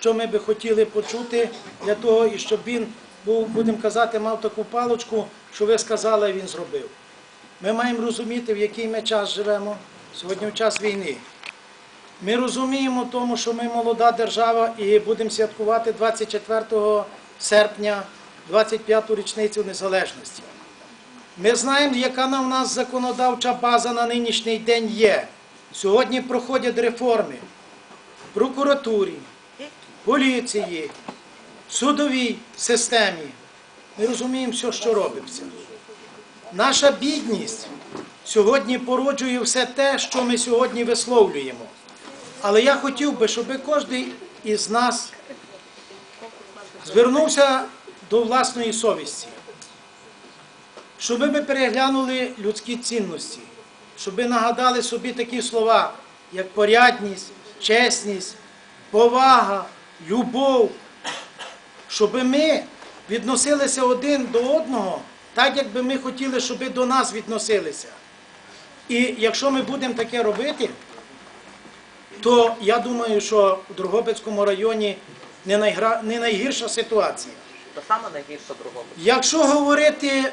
що ми би хотіли почути для того, і щоб він будемо казати, мав таку палочку, що ви сказали, він зробив. Ми маємо розуміти, в який ми час живемо. Сьогодні в час війни. Ми розуміємо тому, що ми молода держава і будемо святкувати 24 серпня 25-ту річницю незалежності. Ми знаємо, яка на в нас законодавча база на нинішній день є. Сьогодні проходять реформи в прокуратурі, поліції, судовій системі. Ми розуміємо все, що робиться. Наша бідність сьогодні породжує все те, що ми сьогодні висловлюємо. Але я хотів би, щоб кожен із нас звернувся до власної совісті, щоб ми переглянули людські цінності, щоб ми нагадали собі такі слова, як порядність, чесність, повага, любов, щоб ми відносилися один до одного, так як би ми хотіли, щоб до нас відносилися. І якщо ми будемо таке робити, то я думаю, що у Дрогобицькому районі не, найгра... не найгірша ситуація. Та саме найгірша другого. Якщо говорити